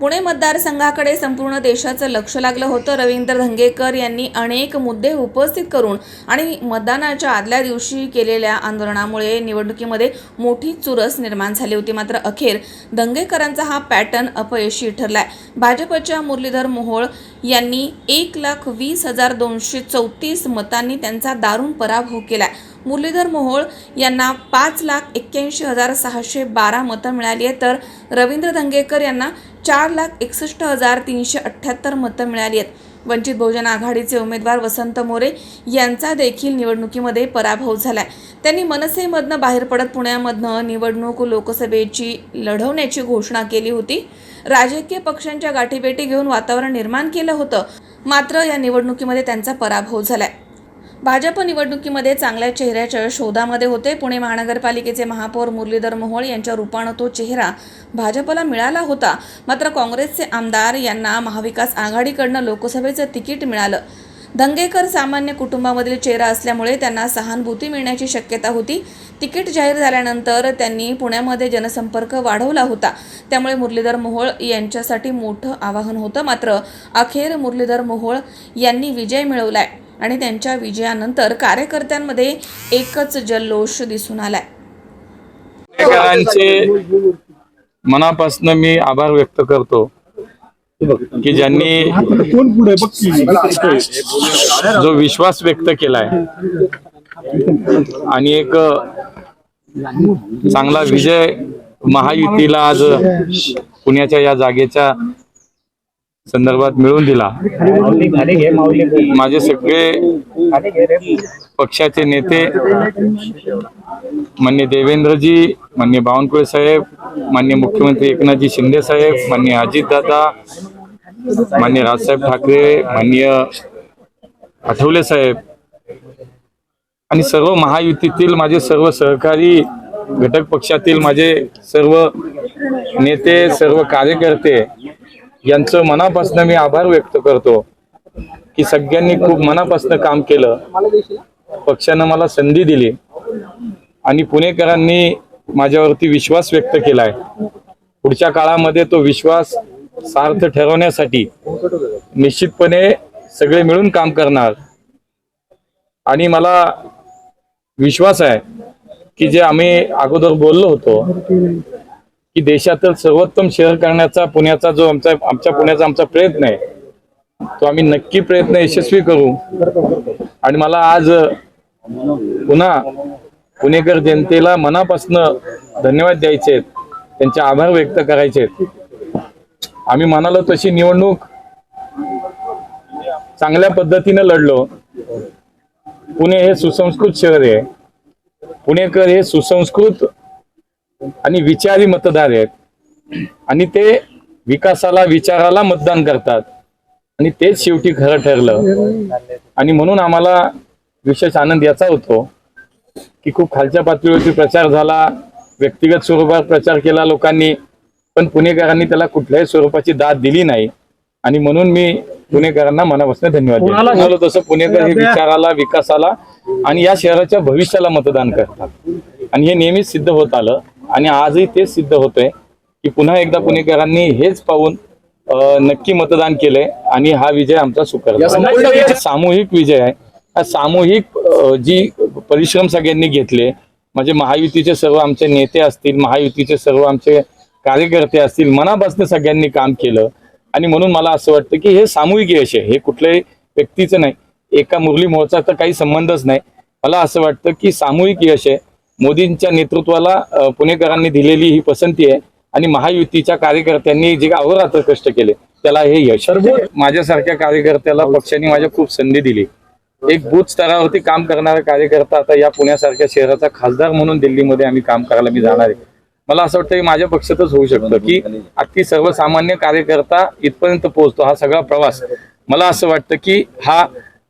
पुणे मतदारसंघाकडे संपूर्ण देशाचं लक्ष लागलं होतं. रवींद्र धंगेकर यांनी अनेक मुद्दे उपस्थित करून आणि मतदानाच्या आदल्या दिवशी केलेल्या आंदोलनामुळे निवडणुकीमध्ये मोठी चुरस निर्माण झाली होती. मात्र अखेर धंगेकरांचा हा पॅटर्न अपयशी ठरलाय. भाजपच्या मुरलीधर मोहोळ यांनी एक लाख वीस हजार दोनशे चौतीस मतांनी त्यांचा दारुण पराभव केलाय. मुरलीधर मोहोळ यांना पाच लाख एक्क्याऐंशी हजार सहाशे बारा मतं मिळाली आहेत. तर रवींद्र धंगेकर यांना चार लाख एकसष्ट हजार तीनशे अठ्ठ्याहत्तर मतं मिळाली आहेत. वंचित बहुजन आघाडीचे उमेदवार वसंत मोरे यांचा देखील निवडणुकीमध्ये पराभव झाला आहे त्यांनी मनसेमधनं बाहेर पडत पुण्यामधनं निवडणूक लोकसभेची लढवण्याची घोषणा केली होती. राजकीय पक्षांच्या गाठीभेटी घेऊन वातावरण निर्माण केलं होतं. मात्र या निवडणुकीमध्ये त्यांचा पराभव झाला आहे भाजप निवडणुकीमध्ये चांगल्या चेहऱ्याच्या शोधामध्ये होते. पुणे महानगरपालिकेचे महापौर मुरलीधर मोहोळ यांच्या रूपानं तो चेहरा भाजपला मिळाला होता. मात्र काँग्रेसचे आमदार यांना महाविकास आघाडीकडनं लोकसभेचं तिकीट मिळालं. दंगेकर सामान्य कुटुंबामधील चेहरा असल्यामुळे त्यांना सहानुभूती मिळण्याची शक्यता होती. तिकीट जाहीर झाल्यानंतर त्यांनी पुण्यामध्ये जनसंपर्क वाढवला होता. त्यामुळे मुरलीधर मोहोळ यांच्यासाठी मोठं आवाहन होतं. मात्र अखेर मुरलीधर मोहोळ यांनी विजय मिळवलाय. आणि त्यांच्या विजयानंतर कार्यकर्त्यांमध्ये एकच जल्लोष दिसून आलाय. मनापासून मी आभार व्यक्त करतो की ज्यांनी जो विश्वास व्यक्त केलाय आणि एक चांगला विजय महायुतीला आज पुण्याच्या या जागेच्या संदर्भात मिळवून दिला. माझे सगळे पक्षाचे नेते मान्य देवेंद्रजी मान्य बावनकुळे साहेब मान्य मुख्यमंत्री एकनाथजी शिंदे साहेब मान्य अजितदादा मान्य राजसाहेब ठाकरे मान्य आठवले साहेब आणि सर्व महायुतीतील माझे सर्व सहकारी घटक पक्षातील माझे सर्व नेते सर्व कार्यकर्ते यांचं मनापासून मी आभार व्यक्त करतो की सगळ्यांनी खूप मनापासून काम केलं. पक्षानं मला संधी दिली आणि पुणेकरांनी माझ्यावरती विश्वास व्यक्त केलाय. पुढच्या काळामध्ये तो विश्वास सार्थ ठरवण्यासाठी निश्चितपणे सगळे मिळून काम करणार. आणि मला विश्वास आहे की जे आम्ही अगोदर बोललो होतो की देशातील सर्वोत्तम शहर करण्याचा पुण्याचा जो आमचा आमच्या पुण्याचा आमचा प्रयत्न आहे तो आम्ही नक्की प्रयत्न यशस्वी करू. आणि मला आज पुन्हा पुणेकर जनतेला मनापासून धन्यवाद द्यायचे आहेत. त्यांचे आभार व्यक्त करायचे आहेत. आम्ही म्हणालो तशी निवडणूक चांगल्या पद्धतीने लढलो. पुणे हे सुसंस्कृत शहर आहे. पुणेकर हे सुसंस्कृत आणि विचारी मतदार आहेत. आणि ते विकासाला विचाराला मतदान करतात. आणि तेच शेवटी खरं ठरलं. आणि म्हणून आम्हाला विशेष आनंद याचा होतो की खूप खालच्या पातळीवरती प्रचार झाला. व्यक्तिगत स्वरूपात प्रचार केला लोकांनी पण पुणेकरांनी त्याला कुठल्याही स्वरूपाची दाद दिली नाही. आणि म्हणून मी पुणेकरांना मनापासून धन्यवाद तसं पुणेकर हे विचाराला विकासाला आणि या शहराच्या भविष्याला मतदान करतात. आणि हे नेहमीच सिद्ध होत आलं. आणि आजही तेच सिद्ध होतंय की पुन्हा एकदा पुणेकरांनी हेच पाहून नक्की मतदान केलंय आणि हा विजय आमचा सुकर सामूहिक विजय आहे. हा सामूहिक जी परिश्रम सगळ्यांनी घेतले म्हणजे महायुतीचे सर्व आमचे नेते असतील महायुतीचे सर्व आमचे कार्यकर्ते असतील मनापासून सगळ्यांनी काम केलं. आणि म्हणून मला असं वाटतं की हे सामूहिक यश आहे. हे कुठल्याही व्यक्तीचं नाही. एका मुरली मोहचा तर काही संबंधच नाही. मला असं वाटतं की सामूहिक यश आहे. मोदींच्या नेतृत्वाला पुणेकरांनी दिलेली ही पसंती आहे आणि महायुतीच्या कार्यकर्त्यांनी जे अहोरात्र कष्ट केले त्याला हे यश माझ्यासारख्या कार्यकर्त्याला पक्षाने माझ्या खूप संधी दिली. एक बूथ स्तरावरती काम करणारा कार्यकर्ता आता या पुण्यासारख्या शहराचा खासदार म्हणून दिल्लीमध्ये आम्ही काम करायला मी जाणार आहे. मला असं वाटतं की माझ्या पक्षातच होऊ शकतं की अगदी सर्वसामान्य कार्यकर्ता इथपर्यंत पोहोचतो हा सगळा प्रवास. मला असं वाटतं की हा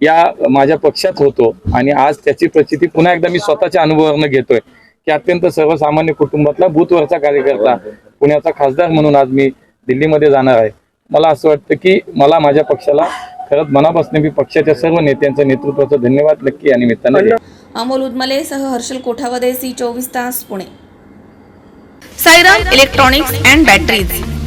या माझ्या पक्षात होतो आणि आज त्याची प्रचिती पुन्हा एकदा मी स्वतःच्या अनुभवावरनं घेतोय. की अत्यंत सर्वसामान्य कुटुंबातला बूथवरचा कार्यकर्ता पुण्याचा खासदार म्हणून आज मी दिल्लीमध्ये जाणार आहे. मला असं वाटतं की मला माझ्या पक्षाला खरंच मनापासून मी पक्षाच्या सर्व नेत्यांचं नेतृत्वाचं धन्यवाद नक्की या निमित्तानं. अमोल उदमले सह हर्षल कोठावदे सी चोवीस तास Pune. Sairam electronics and batteries.